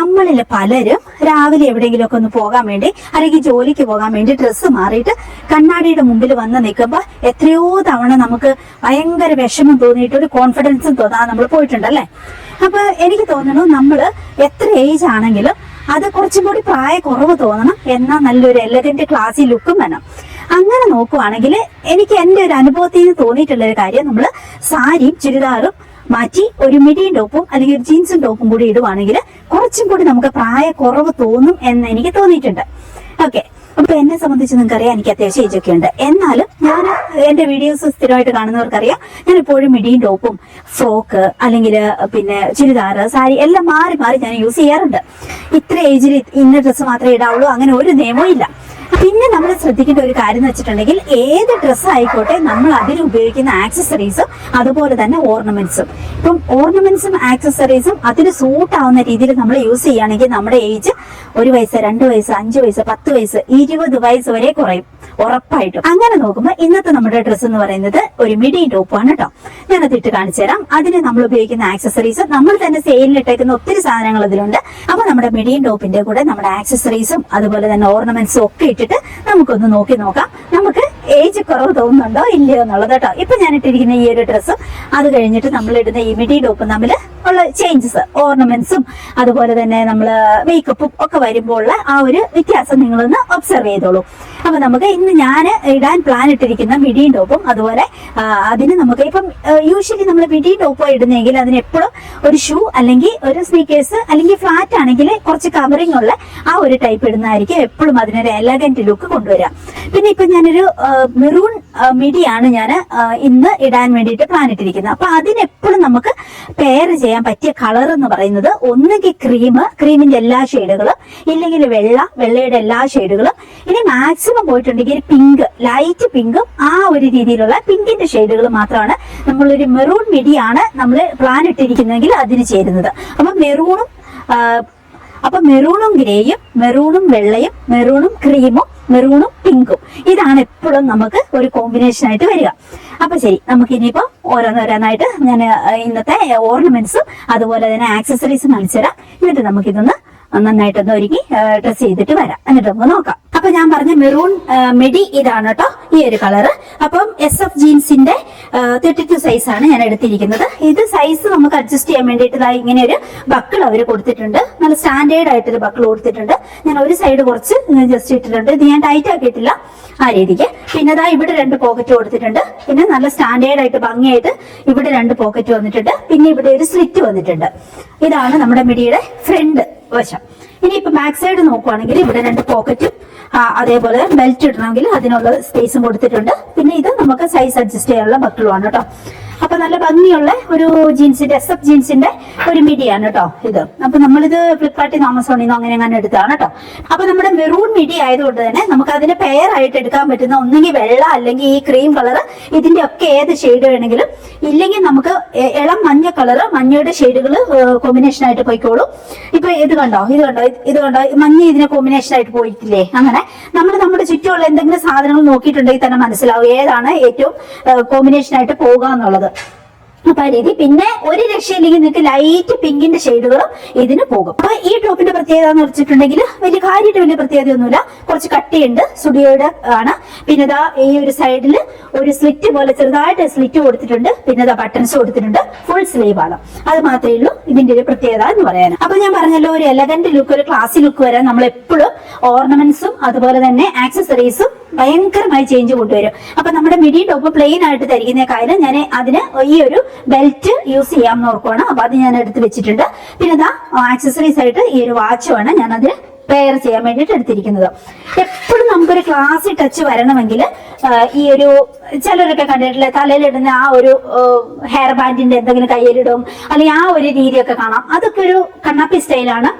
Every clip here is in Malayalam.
നമ്മളിൽ പലരും രാവിലെ എവിടെയെങ്കിലുമൊക്കെ ഒന്ന് പോകാൻ വേണ്ടി അല്ലെങ്കിൽ ജോലിക്ക് പോകാൻ വേണ്ടി ഡ്രസ്സ് മാറിയിട്ട് കണ്ണാടിയുടെ മുമ്പിൽ വന്ന് നിൽക്കുമ്പോൾ എത്രയോ തവണ നമുക്ക് ഭയങ്കര വിഷമം തോന്നിയിട്ട് ഒരു കോൺഫിഡൻസും തോന്നാതെ നമ്മൾ പോയിട്ടുണ്ടല്ലേ? അപ്പൊ എനിക്ക് തോന്നുന്നു നമ്മൾ എത്ര ഏജ് ആണെങ്കിലും അത് കുറച്ചും കൂടി പ്രായ കുറവ് തോന്നണം എന്നാൽ നല്ലൊരു എലഗന്റ് ക്ലാസ്സിൽ ലുക്കും വേണം. അങ്ങനെ നോക്കുവാണെങ്കിൽ എനിക്ക് എന്റെ ഒരു അനുഭവത്തിൽ നിന്ന് തോന്നിയിട്ടുള്ള ഒരു കാര്യം നമ്മൾ സാരിയും ചുരിദാറും മാറ്റി ഒരു മിഡിയും ടോപ്പും അല്ലെങ്കിൽ ഒരു ജീൻസും ടോപ്പും കൂടി ഇടുവാണെങ്കിൽ കുറച്ചും കൂടി നമുക്ക് പ്രായ കുറവ് തോന്നും എന്ന് എനിക്ക് തോന്നിയിട്ടുണ്ട്. ഓക്കെ അപ്പൊ എന്നെ സംബന്ധിച്ച് നിങ്ങൾക്ക് അറിയാം എനിക്ക് അത്യാവശ്യം ഒക്കെ ഉണ്ട്. എന്നാലും ഞാൻ എന്റെ വീഡിയോസ് സ്ഥിരമായിട്ട് കാണുന്നവർക്കറിയാം. ഞാൻ എപ്പോഴും മിഡിയും ടോപ്പും ഫ്രോക്ക് അല്ലെങ്കിൽ പിന്നെ ചുരിദാർ സാരി എല്ലാം മാറി മാറി ഞാൻ യൂസ് ചെയ്യാറുണ്ട്. ഇത്ര ഏജിൽ ഇന്ന ഡ്രസ്സ് മാത്രമേ ഇടാവുള്ളൂ അങ്ങനെ ഒരു നിയമവും ഇല്ല. പിന്നെ നമ്മൾ ശ്രദ്ധിക്കേണ്ട ഒരു കാര്യം എന്ന് വെച്ചിട്ടുണ്ടെങ്കിൽ ഏത് ഡ്രസ്സ് ആയിക്കോട്ടെ നമ്മൾ അതിൽ ഉപയോഗിക്കുന്ന ആക്സസറീസും അതുപോലെ തന്നെ ഓർണമെന്റ്സും ഇപ്പം ഓർണമെന്റ്സും ആക്സസറീസും അതിന് സൂട്ട് ആവുന്ന രീതിയിൽ നമ്മൾ യൂസ് ചെയ്യുകയാണെങ്കിൽ നമ്മുടെ ഏജ് ഒരു വയസ്സ് രണ്ട് വയസ്സ് അഞ്ച് വയസ്സ് പത്ത് വയസ്സ് ഇരുപത് വയസ്സ് വരെ കുറയും. ഉറപ്പായിട്ടും. അങ്ങനെ നോക്കുമ്പോൾ ഇന്നത്തെ നമ്മുടെ ഡ്രസ്സ് എന്ന് പറയുന്നത് ഒരു മിഡി ടോപ്പാണ് കേട്ടോ ഞാനത് ഇട്ട് കാണിച്ചു തരാം. അതിന് നമ്മൾ ഉപയോഗിക്കുന്ന ആക്സസറീസ് നമ്മൾ തന്നെ സെയിലിൽ ഇട്ടേക്കുന്ന ഒത്തിരി സാധനങ്ങൾ ഇതിലുണ്ട് അപ്പൊ നമ്മുടെ മിഡിയും ടോപ്പിന്റെ കൂടെ നമ്മുടെ ആക്സസറീസും അതുപോലെ തന്നെ ഓർണമെന്റ്സും ഒക്കെ ഇട്ടിട്ട് നമുക്കൊന്ന് നോക്കി നോക്കാം. നമുക്ക് ഏജ് കുറവ് തോന്നുന്നുണ്ടോ ഇല്ലയോ എന്നുള്ളത് കേട്ടോ ഇപ്പൊ ഞാൻ ഇട്ടിരിക്കുന്ന ഈ ഒരു ഡ്രസ്സും അത് കഴിഞ്ഞിട്ട് നമ്മൾ ഇടുന്ന ഈ മിഡി ടോപ്പും തമ്മിൽ ഉള്ള ചേഞ്ചസ് ഓർണമെന്റ്സും അതുപോലെ തന്നെ നമ്മൾ മേക്കപ്പും ഒക്കെ വരുമ്പോൾ ഉള്ള ആ ഒരു വ്യത്യാസം നിങ്ങളൊന്ന് ഒബ്സർവ് ചെയ്തോളൂ. അപ്പൊ നമുക്ക് ഇന്ന് ഞാൻ ഇടാൻ പ്ലാൻ ഇട്ടിരിക്കുന്ന മിഡിയും ടോപ്പും അതുപോലെ അതിന് നമുക്ക് ഇപ്പം യൂഷ്വലി നമ്മൾ മിഡിയും ടോപ്പോ ഇടുന്നെങ്കിൽ അതിന് എപ്പോഴും ഒരു ഷൂ അല്ലെങ്കിൽ ഒരു സ്നീക്കേഴ്സ് അല്ലെങ്കിൽ ഫ്ലാറ്റ് ആണെങ്കിൽ കുറച്ച് കവറിംഗ് ഉള്ള ആ ഒരു ടൈപ്പ് ഇടുന്നതായിരിക്കും എപ്പോഴും അതിനൊരു എലഗന്റ് ലുക്ക് കൊണ്ടുവരാം. പിന്നെ ഇപ്പൊ ഞാനൊരു മെറൂൺ മിഡിയാണ് ഞാൻ ഇന്ന് ഇടാൻ വേണ്ടിയിട്ട് പ്ലാൻ ഇട്ടിരിക്കുന്നത്. അപ്പൊ അതിനെപ്പോഴും നമുക്ക് പെയർ ചെയ്യാൻ പറ്റിയ കളർ എന്ന് പറയുന്നത് ഒന്നുകിൽ ക്രീം ക്രീമിന്റെ എല്ലാ ഷെയ്ഡുകളും ഇല്ലെങ്കിൽ വെള്ള വെള്ളയുടെ എല്ലാ ഷെയ്ഡുകളും ഇനി മാക്സിമം പോയിട്ടുണ്ടെങ്കിൽ ഒരു പിങ്ക് ലൈറ്റ് പിങ്കും ആ ഒരു രീതിയിലുള്ള പിങ്കിന്റെ ഷെയ്ഡുകൾ മാത്രമാണ് നമ്മളൊരു മെറൂൺ മിഡിയാണ് നമ്മൾ പ്ലാൻ ഇട്ടിരിക്കുന്നതെങ്കിൽ അതിന് ചേരുന്നത്. അപ്പൊ മെറൂണും അപ്പൊ മെറൂണും ഗ്രേയും മെറൂണും വെള്ളയും മെറൂണും ക്രീമും മെറൂണും പിങ്കും ഇതാണ് എപ്പോഴും നമുക്ക് ഒരു കോമ്പിനേഷൻ ആയിട്ട് വരിക. അപ്പൊ ശരി നമുക്ക് ഇനിയിപ്പോ ഓരോന്നോരോന്നായിട്ട് ഞാൻ ഇന്നത്തെ ഓർണമെന്റ്സും അതുപോലെ തന്നെ ആക്സസറീസും കാണിച്ചുതരാം. എന്നിട്ട് നമുക്കിതൊന്ന് നന്നായിട്ടൊന്ന് ഒരുക്കി ഡ്രസ് ചെയ്തിട്ട് വരാം. എന്നിട്ട് നമുക്ക് നോക്കാം. അപ്പൊ ഞാൻ പറഞ്ഞ മെറൂൺ മെഡി ഇതാണ് കേട്ടോ ഈ ഒരു കളറ് അപ്പം എസ് എഫ് ജീൻസിന്റെ തേർട്ടി ടു സൈസ് ആണ് ഞാൻ എടുത്തിരിക്കുന്നത്. ഇത് സൈസ് നമുക്ക് അഡ്ജസ്റ്റ് ചെയ്യാൻ വേണ്ടിയിട്ട് ഇങ്ങനെ ഒരു ബക്കിൾ അവർ കൊടുത്തിട്ടുണ്ട്. നല്ല സ്റ്റാൻഡേർഡ് ആയിട്ടൊരു ബക്കിൾ കൊടുത്തിട്ടുണ്ട്. ഞാൻ ഒരു സൈഡ് കുറച്ച് ജസ്റ്റ് ഇട്ടിട്ടുണ്ട്. ഇത് ഞാൻ ടൈറ്റ് ആക്കിയിട്ടില്ല ആ രീതിക്ക്. പിന്നെ ദാ ഇവിടെ രണ്ട് പോക്കറ്റ് കൊടുത്തിട്ടുണ്ട്. പിന്നെ നല്ല സ്റ്റാൻഡേർഡ് ആയിട്ട് ഭംഗിയായിട്ട് ഇവിടെ രണ്ട് പോക്കറ്റ് വന്നിട്ടുണ്ട്. പിന്നെ ഇവിടെ ഒരു സ്ലിറ്റ് വന്നിട്ടുണ്ട്. ഇതാണ് നമ്മുടെ മിഡിയുടെ ഫ്രണ്ട് വശം. ഇനി ഇപ്പൊ ബാക്ക് സൈഡ് നോക്കുവാണെങ്കിൽ ഇവിടെ രണ്ട് പോക്കറ്റും അതേപോലെ ബെൽറ്റ് ഇടണമെങ്കിൽ അതിനുള്ള സ്പേസും കൊടുത്തിട്ടുണ്ട്. പിന്നെ ഇത് നമുക്ക് സൈസ് അഡ്ജസ്റ്റ് ചെയ്യാനുള്ള ബക്കിളുമാണ് കേട്ടോ. അപ്പൊ നല്ല ഭംഗിയുള്ള ഒരു ജീൻസിന്റെ എസ് എഫ് ജീൻസിന്റെ ഒരു മിഡിയാണ് കേട്ടോ ഇത്. അപ്പൊ നമ്മളിത് ഫ്ലിപ്കാർട്ടിൽ ആമസോണിൽ നിന്ന് അങ്ങനെ അങ്ങനെ എടുത്താണ് കേട്ടോ അപ്പൊ നമ്മുടെ മെറൂൺ മിഡി ആയതുകൊണ്ട് തന്നെ നമുക്ക് അതിന് പെയർ ആയിട്ട് എടുക്കാൻ പറ്റുന്ന ഒന്നെങ്കിൽ വെള്ള അല്ലെങ്കിൽ ഈ ക്രീം കളർ ഇതിന്റെ ഒക്കെ ഏത് ഷെയ്ഡ് വേണമെങ്കിലും. ഇല്ലെങ്കിൽ നമുക്ക് ഇളം മഞ്ഞ കളർ മഞ്ഞയുടെ ഷെയ്ഡുകൾ കോമ്പിനേഷൻ ആയിട്ട് പോയിക്കോളൂ. ഇപ്പൊ ഇത് കണ്ടോ? ഇത് കണ്ടോ? ഇത് കണ്ടോ? മഞ്ഞ ഇതിനെ കോമ്പിനേഷൻ ആയിട്ട് പോയിട്ടില്ലേ? അങ്ങനെ. നമ്മൾ നമ്മുടെ ചുറ്റുമുള്ള എന്തെങ്കിലും സാധനങ്ങൾ നോക്കിയിട്ടുണ്ടെങ്കിൽ തന്നെ മനസ്സിലാവും ഏതാണ് ഏറ്റവും കോമ്പിനേഷൻ ആയിട്ട് പോകുക എന്നുള്ളത് രീതി പിന്നെ ഒരു രക്ഷയില്ലെങ്കിൽ നിങ്ങൾക്ക് ലൈറ്റ് പിങ്കിന്റെ ഷെയ്ഡുകളും ഇതിന് പോകും. അപ്പൊ ഈ ടോപ്പിന്റെ പ്രത്യേകത എന്ന് വെച്ചിട്ടുണ്ടെങ്കിൽ വലിയ കാര്യമായിട്ട് വലിയ പ്രത്യേകതയൊന്നുമില്ല. കുറച്ച് കട്ടിയുണ്ട് സ്റ്റുഡിയോയുടെ ആണ്. പിന്നെ ഇതാ ഈ ഒരു സൈഡിൽ ഒരു സ്ലിറ്റ് പോലെ ചെറുതായിട്ട് സ്ലിറ്റ് കൊടുത്തിട്ടുണ്ട്. പിന്നെ ഇതാ ബട്ടൺസ് കൊടുത്തിട്ടുണ്ട്. ഫുൾ സ്ലീവ് ആണ്. അത് മാത്രമേ ഉള്ളൂ ഇതിന്റെ ഒരു പ്രത്യേകത എന്ന് പറയാൻ. അപ്പൊ ഞാൻ പറഞ്ഞല്ലോ ഒരു എലഗന്റ് ലുക്ക് ഒരു ക്ലാസി ലുക്ക് വരാൻ നമ്മൾ എപ്പോഴും ഓർണമെന്റ്സും അതുപോലെ തന്നെ ആക്സസറീസും ഭയങ്കരമായി ചേഞ്ച് കൊണ്ടുവരും. അപ്പൊ നമ്മുടെ മിഡി ടോപ്പ് പ്ലെയിൻ ആയിട്ട് ധരിക്കുന്നേക്കാളും ഞാൻ അതിന് ഈ ഒരു ബെൽറ്റ് യൂസ് ചെയ്യാമെന്ന് ഓർക്കുവാണ്. അപ്പൊ അത് ഞാൻ എടുത്ത് വെച്ചിട്ടുണ്ട്. പിന്നെ ഇതാ ആക്സസറീസ് ആയിട്ട് ഈ ഒരു വാച്ചുമാണ് ഞാൻ അതിന് പെയർ ചെയ്യാൻ വേണ്ടിയിട്ട് എടുത്തിരിക്കുന്നത്. എപ്പോഴും നമുക്കൊരു ക്ലാസ്സിൽ ടച്ച് വരണമെങ്കിൽ ഈ ഒരു ചിലരൊക്കെ കണ്ടിട്ടില്ല? തലയിലിടുന്ന ആ ഒരു ഹെയർ ബാൻഡിന്റെ എന്തെങ്കിലും കയ്യിലിടും അല്ലെങ്കിൽ ആ ഒരു രീതിയൊക്കെ കാണാം. അതൊക്കെ ഒരു കണ്ണാപ്പി സ്റ്റൈലാണ്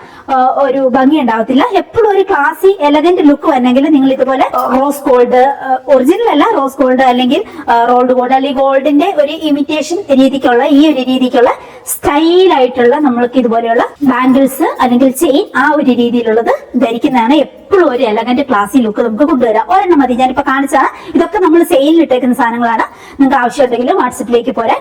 ഒരു ഭംഗി ഉണ്ടാവത്തില്ല. എപ്പോഴും ഒരു ക്ലാസി എലഗന്റ് ലുക്ക് വരണമെങ്കിൽ നിങ്ങൾ ഇതുപോലെ റോസ് ഗോൾഡ് ഒറിജിനൽ അല്ല റോസ് ഗോൾഡ് അല്ലെങ്കിൽ റോൾഡ് ഗോൾഡ് അല്ലെങ്കിൽ ഗോൾഡിന്റെ ഒരു ഇമിറ്റേഷൻ രീതിക്കുള്ള ഈ ഒരു രീതിക്കുള്ള സ്റ്റൈലായിട്ടുള്ള നമ്മൾക്ക് ഇതുപോലെയുള്ള ബാംഗിൾസ് അല്ലെങ്കിൽ ചെയിൻ ആ ഒരു രീതിയിലുള്ളത് ധരിക്കുന്നതാണ് എപ്പോഴും ഒരു എലഗന്റ് ക്ലാസി ലുക്ക് നമുക്ക് കൊണ്ടുവരാം. ഒരെണ്ണം മതി. ഞാനിപ്പോ കാണിച്ചാണ് ഇതൊക്കെ നമ്മൾ സെയിലിൽ ഇട്ടേക്കുന്ന സാധനങ്ങളാണ്. നിങ്ങൾക്ക് ആവശ്യമുണ്ടെങ്കിൽ വാട്സപ്പിലേക്ക് പോരെ.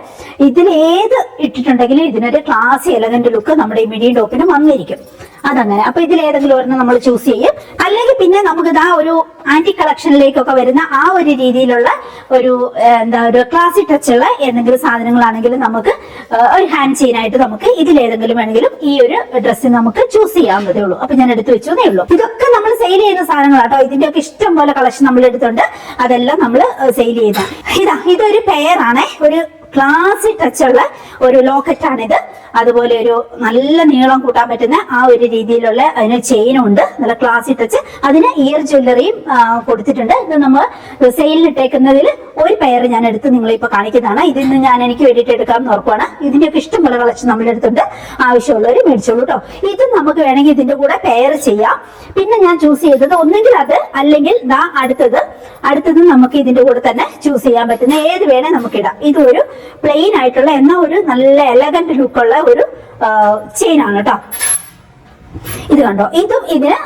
ഇതിൽ ഏത് ഇട്ടിട്ടുണ്ടെങ്കിലും ഇതിനൊരു ക്ലാസ് എലഗന്റ് ലുക്ക് നമ്മുടെ ഈ മിഡിയും ടോപ്പിന് വന്നിരിക്കും. അതങ്ങനെ. അപ്പൊ ഇതിൽ ഏതെങ്കിലും ഒരെണ്ണം നമ്മൾ ചൂസ് ചെയ്യും. അല്ലെങ്കിൽ പിന്നെ നമുക്ക് ഇതാ ഒരു ആന്റി കളക്ഷനിലേക്കൊക്കെ വരുന്ന ആ ഒരു രീതിയിലുള്ള ഒരു എന്താ ഒരു ടച്ച് ഉള്ള എന്തെങ്കിലും സാധനങ്ങളാണെങ്കിലും നമുക്ക് ഒരു ഹാൻഡ് ചെയിൻ ആയിട്ട് നമുക്ക് ഇതിലേതെങ്കിലും വേണമെങ്കിലും ഈ ഒരു ഡ്രസ്സ് നമുക്ക് ചൂസ് ചെയ്യാവുന്നതേ ഉള്ളൂ. അപ്പൊ ഞാൻ എടുത്തു വെച്ചതേ ഉള്ളൂ. ഇതൊക്കെ നമ്മൾ സെയിൽ ചെയ്യുന്ന സാധനങ്ങളാണ് സാധനങ്ങളാട്ടോ. ഇതിന്റെ ഒക്കെ ഇഷ്ടം പോലെ കളക്ഷൻ നമ്മൾ എടുത്തുണ്ട്. അതെല്ലാം നമ്മൾ സെയിൽ ചെയ്യുന്ന. ഇതാ ഇതൊരു പെയറാണേ ഒരു ടച്ച് ഉള്ള ഒരു ലോക്കറ്റാണ് ഇത് അതുപോലെ ഒരു നല്ല നീളം കൂട്ടാൻ പറ്റുന്ന ആ ഒരു രീതിയിലുള്ള അതിന് ചെയിനും ഉണ്ട്. നല്ല ക്ലാസി ടച്ച് അതിന് ഇയർ ജ്വല്ലറിയും കൊടുത്തിട്ടുണ്ട്. ഇത് നമ്മൾ സെയിലിൽ ഇട്ടേക്കുന്നതിൽ ഒരു പെയർ ഞാൻ എടുത്ത് നിങ്ങളെ ഇപ്പൊ കാണിക്കുന്നതാണ്. ഇതിൽ നിന്ന് ഞാൻ എനിക്ക് വേണ്ടിയിട്ട് എടുക്കാമെന്ന് ഓർക്കുവാണ്. ഇതിന്റെയൊക്കെ ഇഷ്ടം പോലെ കളക്ഷൻ നമ്മൾ എടുത്തിട്ടുണ്ട് ആവശ്യമുള്ളവർ മേടിച്ചോളൂ കേട്ടോ ഇത് നമുക്ക് വേണമെങ്കിൽ ഇതിന്റെ കൂടെ പെയർ ചെയ്യാം. പിന്നെ ഞാൻ ചൂസ് ചെയ്തത് ഒന്നെങ്കിൽ അത് അല്ലെങ്കിൽ ദാ അടുത്തത്. അടുത്തത് നമുക്ക് ഇതിന്റെ കൂടെ തന്നെ ചൂസ് ചെയ്യാൻ പറ്റുന്ന ഏത് വേണേ നമുക്ക് ഇടാം. ഇതൊരു പ്ലെയിൻ ആയിട്ടുള്ള എന്ന ഒരു നല്ല എലഗന്റ് ലുക്കുള്ള ഒരു ചെയിൻ ആണ് കേട്ടോ ഇത് കണ്ടോ? ഇതും ഇതിന്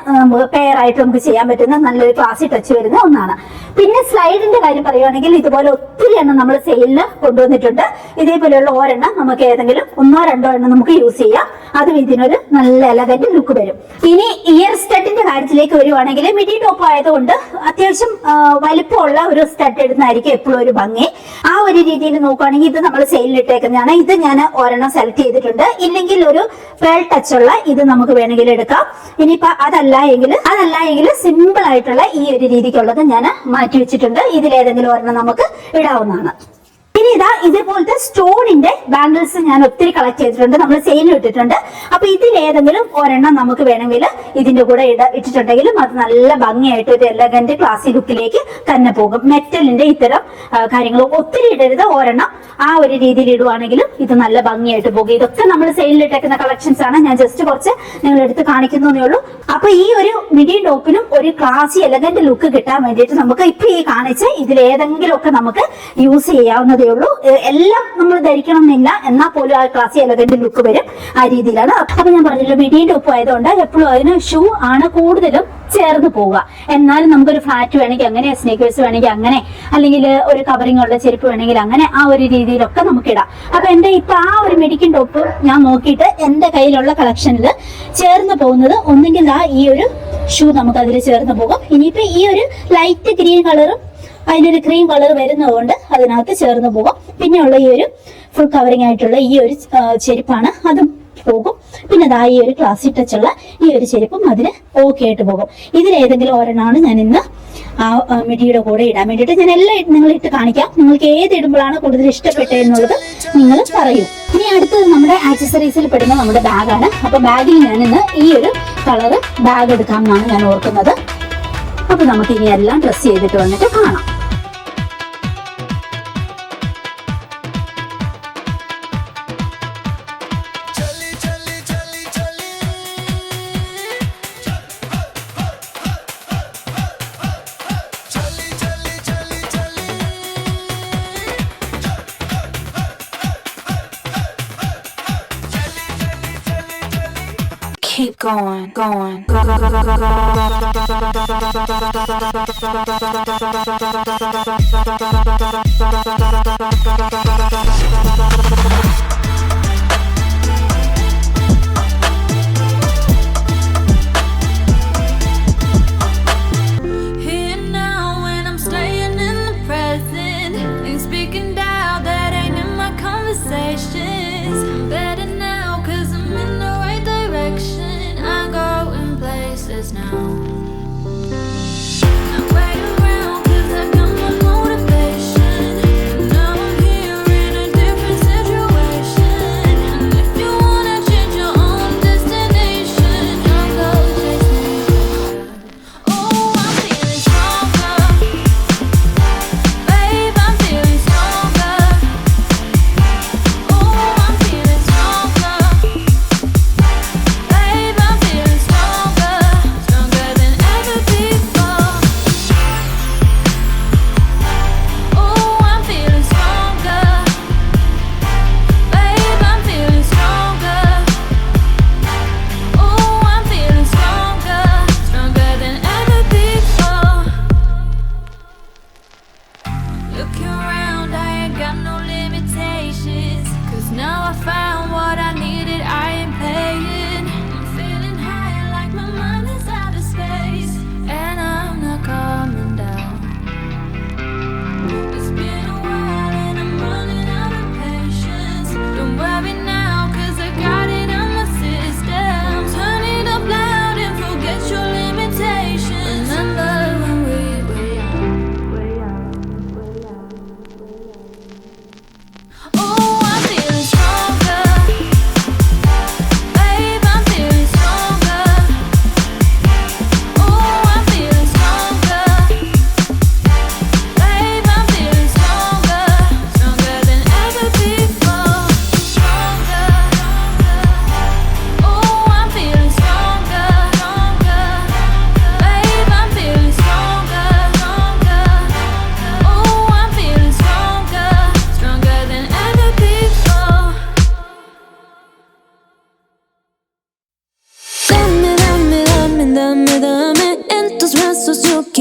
പെയർ ആയിട്ട് നമുക്ക് ചെയ്യാൻ പറ്റുന്ന നല്ലൊരു ക്ലാസ്സിൽ ടച്ച് വരുന്ന ഒന്നാണ്. പിന്നെ സ്ലൈഡിന്റെ കാര്യം പറയുകയാണെങ്കിൽ ഇതുപോലെ ഒത്തിരി എണ്ണം നമ്മൾ സെയിലിന് കൊണ്ടുവന്നിട്ടുണ്ട്. ഇതേപോലെയുള്ള ഒരെണ്ണം നമുക്ക് ഏതെങ്കിലും ഒന്നോ രണ്ടോ എണ്ണം നമുക്ക് യൂസ് ചെയ്യാം. അതും ഇതിനൊരു നല്ല എലഗന്റ് ലുക്ക് വരും. ഇനി ഇയർ സ്റ്റഡിന്റെ കാര്യത്തിലേക്ക് വരുവാണെങ്കിൽ മിഡി ടോപ്പ് ആയതുകൊണ്ട് അത്യാവശ്യം വലിപ്പമുള്ള ഒരു സ്റ്റഡ് ഇടുന്നതായിരിക്കും എപ്പോഴും ഒരു ഭംഗി. ആ ഒരു രീതിയിൽ നോക്കുകയാണെങ്കിൽ ഇത് നമ്മൾ സെയിലിൽ ഇട്ടേക്കുന്നതാണ്. ഇത് ഞാൻ ഒരെണ്ണം സെലക്ട് ചെയ്തിട്ടുണ്ട്. ഇല്ലെങ്കിൽ ഒരു പേൾ ടച്ച് ഉള്ള ഇത് നമുക്ക് വേണമെങ്കിൽ എടുക്കാം. ഇനിയിപ്പോ അതല്ല എങ്കിൽ അതല്ല എങ്കിൽ സിമ്പിൾ ആയിട്ടുള്ള ഈ ഒരു രീതിക്കുള്ളത് ഞാൻ മാറ്റി വെച്ചിട്ടുണ്ട്. ഇതിലേതെങ്കിലും ഒരെണ്ണം നമുക്ക് ഇടാവുന്നതാണ്. ഇനി ഇതാ ഇതേപോലത്തെ സ്റ്റോണിന്റെ ബാംഗിൾസ് ഞാൻ ഒത്തിരി കളക്ട് ചെയ്തിട്ടുണ്ട്. നമ്മൾ സെയിലിൽ ഇട്ടിട്ടുണ്ട്. അപ്പൊ ഇതിൽ ഏതെങ്കിലും ഒരെണ്ണം നമുക്ക് വേണമെങ്കിൽ ഇതിന്റെ കൂടെ ഇട ഇട്ടിട്ടുണ്ടെങ്കിലും അത് നല്ല ഭംഗിയായിട്ട് ഒരു എലഗന്റ് ക്ലാസി ലുക്കിലേക്ക് തന്നെ പോകും. മെറ്റലിന്റെ ഇത്തരം കാര്യങ്ങൾ ഒത്തിരി ഇടരുത്. ഒരെണ്ണം ആ ഒരു രീതിയിൽ ഇടുവാണെങ്കിലും ഇത് നല്ല ഭംഗിയായിട്ട് പോകും. ഇതൊക്കെ നമ്മൾ സെയിലിൽ ഇട്ടേക്കുന്ന കളക്ഷൻസ് ആണ്. ഞാൻ ജസ്റ്റ് കുറച്ച് നിങ്ങൾ എടുത്ത് കാണിക്കുന്നതേ ഉള്ളൂ. അപ്പൊ ഈ ഒരു മിഡി ടോപ്പിനും ഒരു ക്ലാസി എലഗന്റ് ലുക്ക് കിട്ടാൻ വേണ്ടിയിട്ട് നമുക്ക് ഇപ്പൊ ഈ കാണിച്ച് ഇതിൽ ഏതെങ്കിലും ഒക്കെ നമുക്ക് യൂസ് ചെയ്യാവുന്നതേ ഉള്ളൂ എല്ലാം നമ്മൾ ധരിക്കണം എന്നില്ല എന്നാൽ പോലും ആ ക്ലാസ് എലഗന്റ് ലുക്ക് വരും ആ രീതിയിലാണ്. അപ്പൊ ഞാൻ പറഞ്ഞല്ലോ മിഡിയും ഒപ്പം ആയതുകൊണ്ട് എപ്പോഴും അതിന് ഷൂ ആണ് കൂടുതലും ചേർന്ന് പോവുക. എന്നാലും നമുക്കൊരു ഫ്ലാറ്റ് വേണമെങ്കിൽ അങ്ങനെ സ്നേക്കേഴ്സ് വേണമെങ്കിൽ അങ്ങനെ അല്ലെങ്കിൽ ഒരു കവറിംഗ് ഉള്ള ചെരുപ്പ് വേണമെങ്കിൽ അങ്ങനെ ആ ഒരു രീതിയിലൊക്കെ നമുക്ക് ഇടാം. അപ്പൊ എന്റെ ഇപ്പൊ ആ ഒരു മെഡിക്കൽ ടോപ്പ് ഞാൻ നോക്കിയിട്ട് എന്റെ കയ്യിലുള്ള കളക്ഷനിൽ ചേർന്ന് പോകുന്നത് ഒന്നുകിൽ ആ ഈ ഒരു ഷൂ നമുക്ക് അതിൽ ചേർന്ന് പോകും. ഇനിയിപ്പോ ഈ ഒരു ലൈറ്റ് ഗ്രീൻ കളറും അതിനൊരു ക്രീം കളർ വരുന്നതുകൊണ്ട് അതിനകത്ത് ചേർന്ന് പോകും പിന്നെയുള്ള ഈ ഒരു ഫുൾ കവറിംഗ് ആയിട്ടുള്ള ഈ ഒരു ചെരുപ്പാണ്. അതും പോകും. പിന്നെ അതാ ഈ ഒരു ക്ലാസ്സിൽ ടച്ചുള്ള ഈ ഒരു ചെരുപ്പും അതിന് ഓക്കെ ആയിട്ട് പോകും. ഇതിലേതെങ്കിലും ഒരെണ്ണമാണ് ഞാൻ ഇന്ന് ആ മിടിയുടെ കൂടെ ഇടാൻ വേണ്ടിയിട്ട് ഞാൻ എല്ലാം നിങ്ങൾ ഇട്ട് കാണിക്കാം. നിങ്ങൾക്ക് ഏത് ഇടുമ്പോഴാണ് കൂടുതൽ ഇഷ്ടപ്പെട്ടത് എന്നുള്ളത് നിങ്ങൾ പറയൂ. ഇനി അടുത്തത് നമ്മുടെ ആക്സസറീസിൽ പെടുന്ന നമ്മുടെ ബാഗാണ് അപ്പൊ ബാഗിൽ ഞാൻ ഇന്ന് ഈ ഒരു കളറ് ബാഗ് എടുക്കാം എന്നാണ് ഞാൻ ഓർക്കുന്നത്. അപ്പൊ നമുക്ക് ഇനി എല്ലാം ഡ്രസ് ചെയ്തിട്ട് വന്നിട്ട് കാണാം. Keep going, going, go, go, go, go, go, go. Here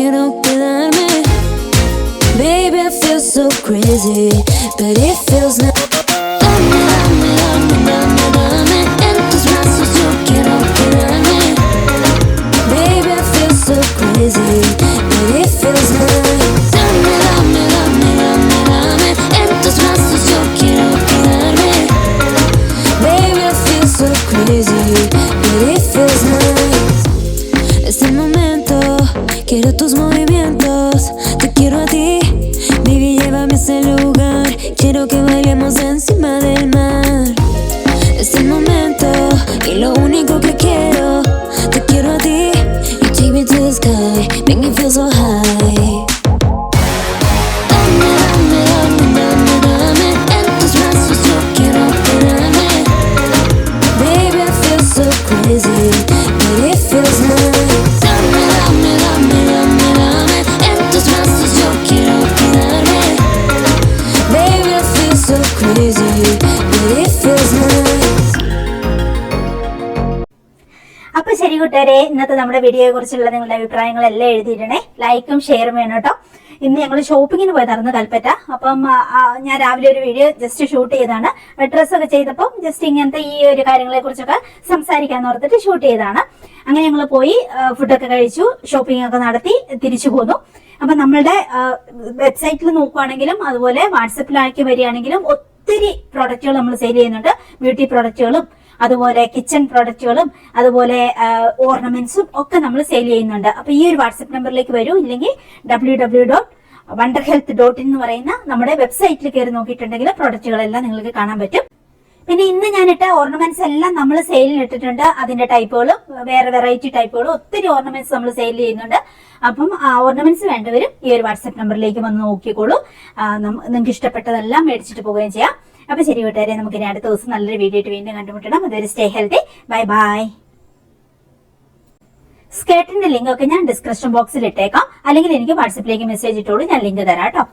quiero quedarme. Baby, it feels so crazy, but it feels like. To the sky, make me feel so high. കൂട്ടുകാരെ ഇന്നത്തെ നമ്മുടെ വീഡിയോയെ കുറിച്ചുള്ള നിങ്ങളുടെ അഭിപ്രായങ്ങളെല്ലാം എഴുതിയിടണേ. ലൈക്കും ഷെയറും വേണം കേട്ടോ. ഇന്ന് ഞങ്ങൾ ഷോപ്പിങ്ങിന് പോയതായിരുന്നു കൽപ്പറ്റ. അപ്പം ഞാൻ രാവിലെ ഒരു വീഡിയോ ജസ്റ്റ് ഷൂട്ട് ചെയ്താണ് ഡ്രസ്സൊക്കെ ചെയ്തപ്പോൾ ജസ്റ്റ് ഇങ്ങനത്തെ ഈ ഒരു കാര്യങ്ങളെ കുറിച്ചൊക്കെ സംസാരിക്കാൻ ഓർത്തിട്ട് ഷൂട്ട് ചെയ്താണ് അങ്ങനെ ഞങ്ങൾ പോയി ഫുഡൊക്കെ കഴിച്ചു ഷോപ്പിംഗ് ഒക്കെ നടത്തി തിരിച്ചു പോന്നു. അപ്പൊ നമ്മളുടെ വെബ്സൈറ്റിൽ നോക്കുവാണെങ്കിലും അതുപോലെ വാട്സപ്പിലാക്കി വരികയാണെങ്കിലും ഒത്തിരി പ്രോഡക്റ്റുകൾ നമ്മൾ സെയിൽ ചെയ്യുന്നുണ്ട്. ബ്യൂട്ടി പ്രോഡക്റ്റുകളും അതുപോലെ കിച്ചൺ പ്രോഡക്റ്റുകളും അതുപോലെ ഓർണമെന്റ്സും ഒക്കെ നമ്മൾ സെയിൽ ചെയ്യുന്നുണ്ട്. അപ്പൊ ഈ ഒരു വാട്സപ്പ് നമ്പറിലേക്ക് വരൂ. ഇല്ലെങ്കിൽ W W dot wonder health dot എന്ന് പറയുന്ന നമ്മുടെ വെബ്സൈറ്റിൽ കയറി നോക്കിയിട്ടുണ്ടെങ്കിൽ പ്രോഡക്റ്റുകളെല്ലാം നിങ്ങൾക്ക് കാണാൻ പറ്റും. പിന്നെ ഇന്ന് ഞാനിട്ട ഓർണമെന്റ്സ് എല്ലാം നമ്മൾ സെയിലിൽ ഇട്ടിട്ടുണ്ട്. അതിന്റെ ടൈപ്പുകളും വേറെ വെറൈറ്റി ടൈപ്പുകളും ഒത്തിരി ഓർണമെന്റ്സ് നമ്മൾ സെയിൽ ചെയ്യുന്നുണ്ട്. അപ്പം ഓർണമെന്റ്സ് വേണ്ടവരും ഈ ഒരു വാട്സപ്പ് നമ്പറിലേക്ക് വന്ന് നോക്കിക്കോളൂ. നിങ്ങൾക്ക് ഇഷ്ടപ്പെട്ടതെല്ലാം മേടിച്ചിട്ട് പോവുകയും ചെയ്യാം. അപ്പൊ ശരി കൂട്ടുകാരെ നമുക്ക് ഇനി അടുത്ത ദിവസം നല്ലൊരു വീഡിയോ ആയിട്ട് വീണ്ടും കണ്ടുമുട്ടണം. അതൊരു സ്റ്റേ ഹെൽത്തി ബൈ ബൈ സ്കേർട്ടിന്റെ ലിങ്ക് ഒക്കെ ഞാൻ ഡിസ്ക്രിപ്ഷൻ ബോക്സിൽ ഇട്ടേക്കാം. അല്ലെങ്കിൽ എനിക്ക് വാട്സപ്പിലേക്ക് മെസ്സേജ് ഇട്ടോളൂ. ഞാൻ ലിങ്ക് തരാം കേട്ടോ.